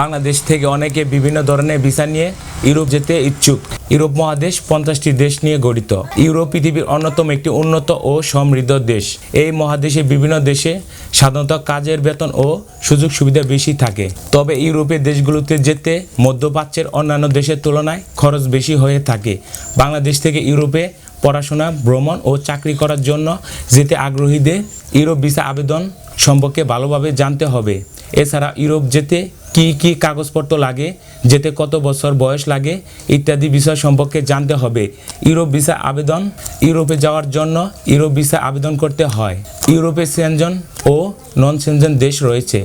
বাংলাদেশ থেকে অনেকে বিভিন্ন ধরনের ভিসা নিয়ে ইউরোপ যেতে ইচ্ছুক। ইউরোপ মহাদেশ পঞ্চাশটি দেশ নিয়ে গঠিত। ইউরোপ পৃথিবীর অন্যতম একটি উন্নত ও সমৃদ্ধ দেশ। এই মহাদেশে বিভিন্ন দেশে সাধারণত কাজের বেতন ও সুযোগ সুবিধা বেশি থাকে। তবে ইউরোপের দেশগুলোতে যেতে মধ্যপ্রাচ্যের অন্যান্য দেশের তুলনায় খরচ বেশি হয়ে থাকে। বাংলাদেশ থেকে ইউরোপে পড়াশোনা, ভ্রমণ ও চাকরি করার জন্য যেতে আগ্রহীদের ইউরোপ ভিসা আবেদন সম্পর্কে ভালোভাবে জানতে হবে। এছাড়া ইউরোপ যেতে কি কি কাগজপত্র লাগে, যেতে কত বছর বয়স লাগে, ইত্যাদি বিষয় সম্পর্কে জানতে হবে। ইউরোপ ভিসা আবেদন, ইউরোপে যাওয়ার জন্য ইউরোপ ভিসা আবেদন করতে হয়। ইউরোপে সেনজন ও নন সেনজন দেশ রয়েছে।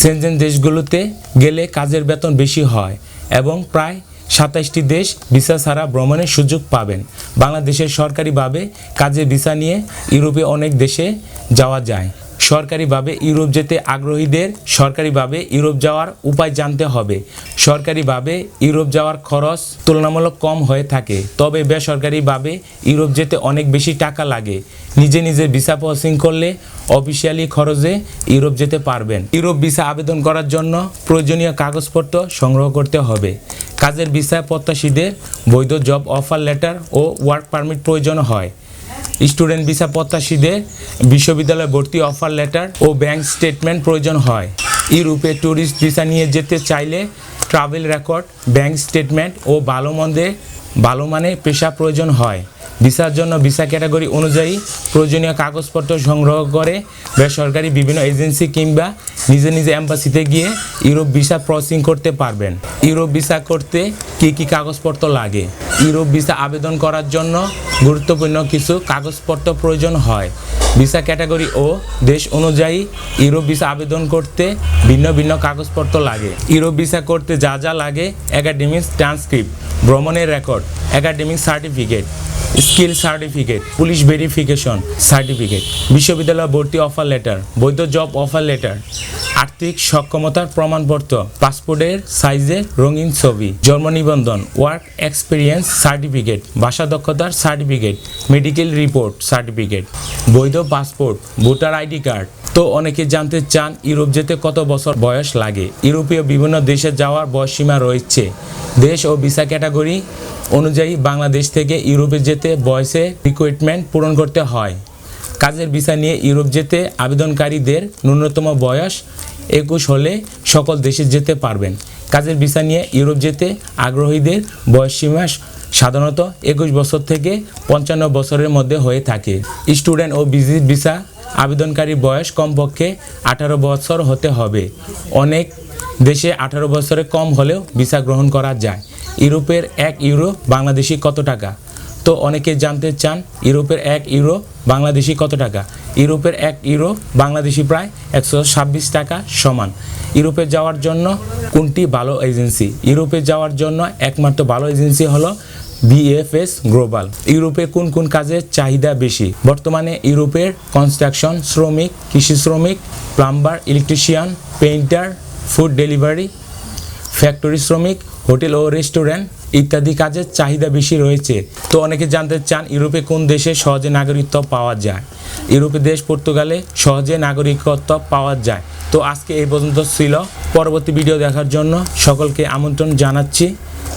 সেনজেন দেশগুলোতে গেলে কাজের বেতন বেশি হয় এবং প্রায় সাতাশটি দেশ ভিসা ছাড়া ভ্রমণের সুযোগ পাবেন। বাংলাদেশের সরকারিভাবে কাজে ভিসা নিয়ে ইউরোপে অনেক দেশে যাওয়া যায়। সরকারিভাবে ইউরোপ যেতে আগ্রহীদের সরকারিভাবে ইউরোপ যাওয়ার উপায় জানতে হবে। সরকারিভাবে ইউরোপ যাওয়ার খরচ তুলনামূলক কম হয়ে থাকে। তবে বেসরকারিভাবে ইউরোপ যেতে অনেক বেশি টাকা লাগে। নিজে নিজে ভিসা প্রসেসিং করলে অফিসিয়ালি খরচে ইউরোপ যেতে পারবেন। ইউরোপ ভিসা আবেদন করার জন্য প্রয়োজনীয় কাগজপত্র সংগ্রহ করতে হবে। কাজের ভিসা প্রত্যাশীদের বৈধ জব অফার লেটার ও ওয়ার্ক পারমিট প্রয়োজন হয়। স্টুডেন্ট ভিসা প্রত্যাশীদের বিশ্ববিদ্যালয়ে ভর্তি অফার লেটার ও ব্যাংক স্টেটমেন্ট প্রয়োজন হয়। ইউরোপে ট্যুরিস্ট ভিসা নিয়ে যেতে চাইলে ট্রাভেল রেকর্ড ব্যাংক স্টেটমেন্ট ও ভালো মন্দে ভালো মানের পেশা প্রয়োজন হয়। ভিসার জন্য ভিসা ক্যাটাগরি অনুযায়ী প্রয়োজনীয় কাগজপত্র সংগ্রহ করে বেসরকারি বিভিন্ন এজেন্সি কিংবা নিজে নিজে অ্যাম্বাসিতে গিয়ে ইউরোপ ভিসা প্রসেসিং করতে পারবেন। ইউরোপ ভিসা করতে কি কি কাগজপত্র লাগে? ইউরোপ ভিসা আবেদন করার জন্য গুরুত্বপূর্ণ কিছু কাগজপত্র প্রয়োজন হয়। ভিসা ক্যাটাগরি ও দেশ অনুযায়ী ইউরোপ ভিসা আবেদন করতে ভিন্ন ভিন্ন কাগজপত্র লাগে। ইউরোপ ভিসা করতে যা যা লাগে একাডেমিক্স ট্রান্সক্রিপ্ট, ভ্রমণের record, academic certificate, skill certificate, police verification certificate, বিশ্ববিদ্যালয় ভর্তি অফার লেটার, বৈধ জব অফার লেটার, আর্থিক সক্ষমতার প্রমাণপত্র, পাসপোর্টের সাইজে রঙিন ছবি, জন্ম নিবন্ধন, ওয়ার্ক এক্সপিরিয়েন্স সার্টিফিকেট, ভাষা দক্ষতার সার্টিফিকেট, মেডিকেল রিপোর্ট সার্টিফিকেট। বৈধ পাসপোর্ট, ভোটার আইডি কার্ড। তো অনেকে জানতে চান, ইউরোপ যেতে কত বছর বয়স লাগে? ইউরোপীয় বিভিন্ন দেশে যাওয়ার বয়সসীমা রয়েছে। দেশ ও ভিসা ক্যাটাগরি অনুযায়ী বাংলাদেশ থেকে ইউরোপে যেতে বয়সে রিক্রুটমেন্ট পূরণ করতে হয়। কাজের ভিসা নিয়ে ইউরোপ যেতে আবেদনকারীদের ন্যূনতম বয়স একুশ হলে সকল দেশে যেতে পারবেন। কাজের ভিসা নিয়ে ইউরোপ যেতে আগ্রহীদের বয়সসীমা সাধারণত একুশ বছর থেকে পঞ্চান্ন বছরের মধ্যে হয়ে থাকে। স্টুডেন্ট ও বিজিট ভিসা আবেদনকারী বয়স কমপক্ষে আঠারো বছর হতে হবে। অনেক দেশে আঠারো বছরে কম হলেও ভিসা গ্রহণ করা যায়। ইউরোপের এক ইউরো বাংলাদেশি কত টাকা? তো অনেকে জানতে চান, ইউরোপের এক ইউরো বাংলাদেশি কত টাকা? ইউরোপের এক ইউরো বাংলাদেশি প্রায় একশো ছাব্বিশ টাকা সমান। ইউরোপে যাওয়ার জন্য কোনটি ভালো এজেন্সি? ইউরোপে যাওয়ার জন্য একমাত্র ভালো এজেন্সি হলো বিএফএস গ্লোবাল ইউরোপে কোন কোন কাজের চাহিদা বেশি? বর্তমানে ইউরোপের কনস্ট্রাকশন শ্রমিক, কৃষি শ্রমিক plumber electrician painter food delivery factory শ্রমিক, হোটেল ও রেস্টুরেন্ট ইত্যাদি কাজের চাহিদা বেশি রয়েছে। তো অনেকে জানতে চান ইউরোপে কোন দেশে সহজে নাগরিকত্ব পাওয়া যায়? ইউরোপের দেশ পর্তুগালে সহজে নাগরিকত্ব পাওয়া যায়। তো আজকে এই পর্যন্ত ছিল। পরবর্তী ভিডিও দেখার জন্য সকলকে আমন্ত্রণ জানাচ্ছি।